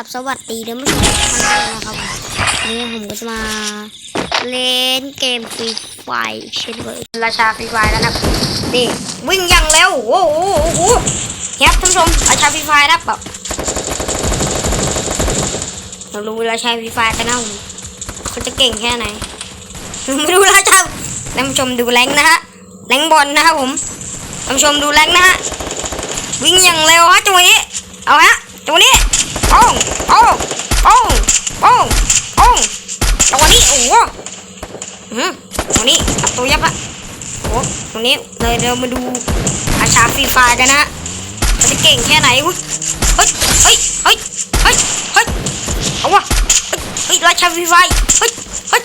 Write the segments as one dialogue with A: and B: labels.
A: ับสวัสดีท่านผู้ชมทุกท่านด้วยนะครับวันนี้ผมก็จะมาเล่นเกมฟรีไฟอีกเช่นเคยราชาฟรีไฟแล้วนะครับนี่วิ่งอย่างเร็วโอ้โหโอ้โหครับท่านผู้ชมราชาฟรีไฟนะแบบเรารู้ราชาฟรีไฟกันนะผมเขาจะเก่งแค่ไหนไม่รู้ราชาท่านผู้ชมดูแรงนะฮะแรงบอลนะครับผมท่านผู้ชมดูแรงนะฮะวิ่งอย่างเร็วฮะจังหวะนี้เอาฮะ จังหวะนี้โอ้งโอ้งโอ้งโอ้งโอ้งจังหวะนี้โอ้โหอืมจังหวนี้อัตัวยับอะโอ้ตรงนี้เลยเดี๋ยวมาดูอาชาฟรีไฟกันนะมันจะเก่งแค่ไหนวะเฮ้ยเฮ้ยเฮ้ยเฮ้ยเฮ้ยเอาวะเฮ้ยราชาฟรีไฟเฮ้ยเฮ้ย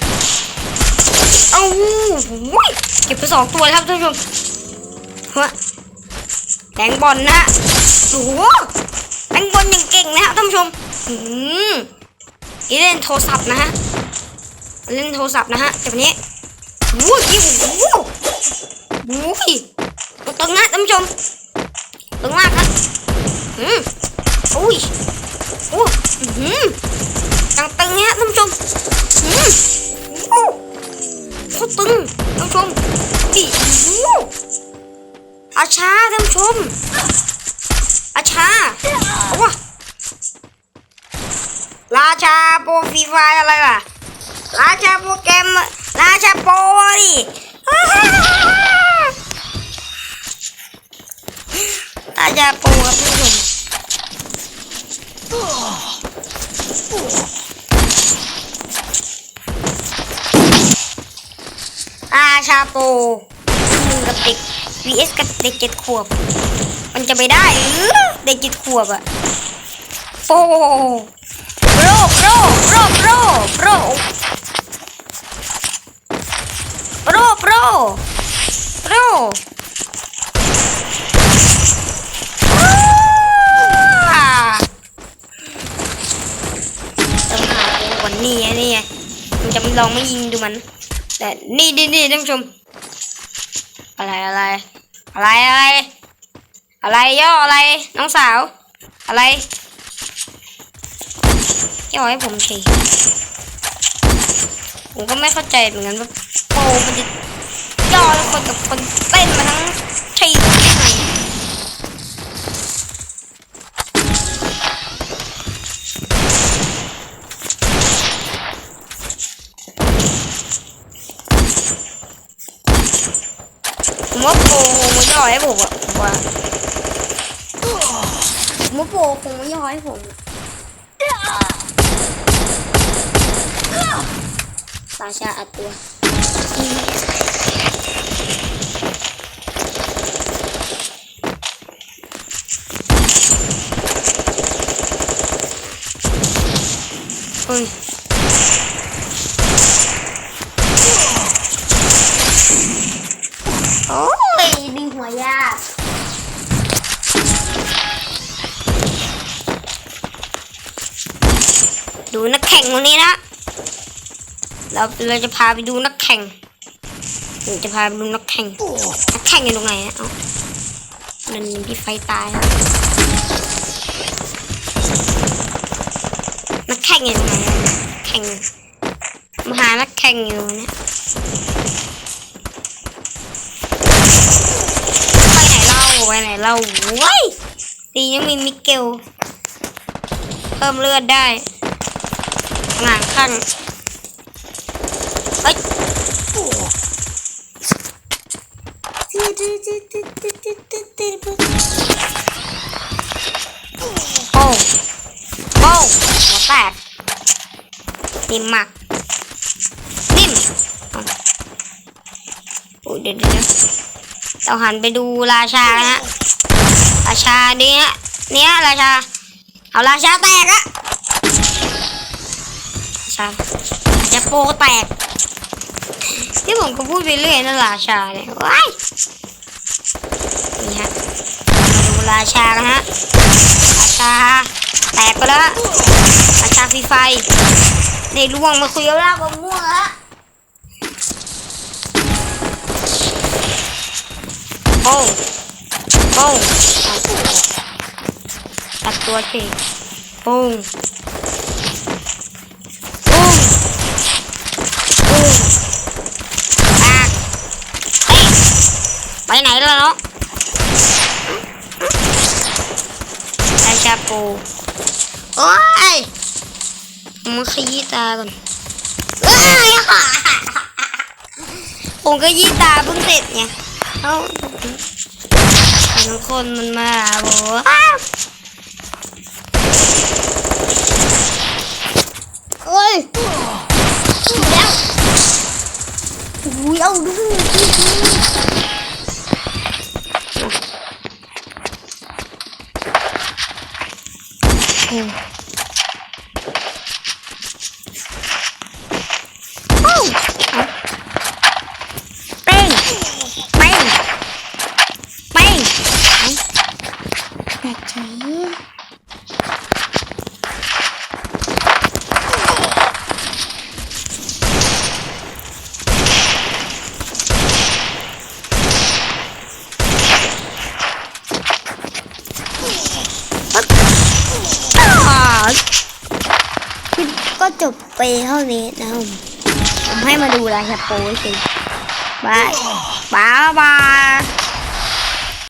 A: เอาโอ้ยเก็บไปสองตัวเลยครับท่านผู้ชมเฮ้ยแดงบอลนะโอ้โห แบงค์บนอย่างเก่งนะฮะท่านผู้ชมอืมเล่นโทรศัพท์นะฮะ เล่นโทรศัพท์นะฮะจากนี้วู้ยวู้วู้วู้ยตึงนะท่านผู้ชมตึงมากครับอืมอุ้ยโอ้อืมจังตึงฮะท่านผู้ชมอืมโอ้โคตรตึงท่านผู้ชมดิวู้อาช้าท่านผู้ชม ชาเอาวะราชาโปรฟรีไฟอะไรล่ะ ราชาโปรแกรมราชาโปรดิราชาโปรครับท่านผู้ชมราชาโปรมือกับเด็ก vs กับเด็กเจ็ดขวบ มันจะไปได้หรือเด็กเจิตขวบอะโอ้โปรโปรโปรโปรโปรโปรโปรโปรอ่าต้องหาตัวนนี่ไงนี่ไงมันจะลองไม่ยิงดูมัน แต่นี่นี่นี่ท่านผู้ชม อะไรอะไร อะไรอะไร อะไรย่ออะไร น้องสาว อะไรย่อให้ผมทีผมก็ไม่เข้าใจเหมือนกันว่าโปมันจะย่อแล้วคนกับคนเต้นมาทั้ง ผมว่าโปรมันย่อให้ผมอะผมว่ามโปคงไม่ย่อให้ผมสาชาอัดตัวเฮ้ย ดูนักแข่งวันนี้นะ เราเราจะพาไปดูนักแข่งเราจะพาไปดูนักแข่ง นักแข่งอยู่ตรงไหนอะเอานั่นพี่ไฟตายแล้วนักแข่งอยู่ตรงไหนอะแข่งมาหานักแข่งอยู่เนี่ยไปไหนเล่าไปไหนเล่าว้ยดียังมีมิเกลเพิ่มเลือดได้ หลังขั้นเฮ้ยโอ้โอ้หัวแตกนิ่มมากนิ่มโอ้เดี๋ยวเดี๋ยวเราหันไปดูราชานะฮะราชาเนี้ยเนี้ยราชาเอาราชาแตกอะ ชาราชาโปแตก ที่ผมก็พูดไปเรื่อยนะราชาเนี่ยว้ายนี่ฮะดูราชานะฮะราชาแตกไปแล้วราชาฟีไฟในล่วงมาคุยกับเราบนม่วงฮะโป้งโป้งตัดตัวสิปุ้งกเฮ้ย ไปไหนแล้วเนาะราชาปูโอ้ยผมมาขยี้ตาก่อนเอ้ยผมก็ยี่ตาเพิ่งเสร็จไงเอ้าน้องคนมันมาบอกว่าอ้าวเอ้ย อุ้ยเอาดูโอ้เอา เป้งเป้งเป้งแบบนี้ ก็จบไปเท่านี้นะครับผมผมให้มาดูลาชาโปสิบายบายบาย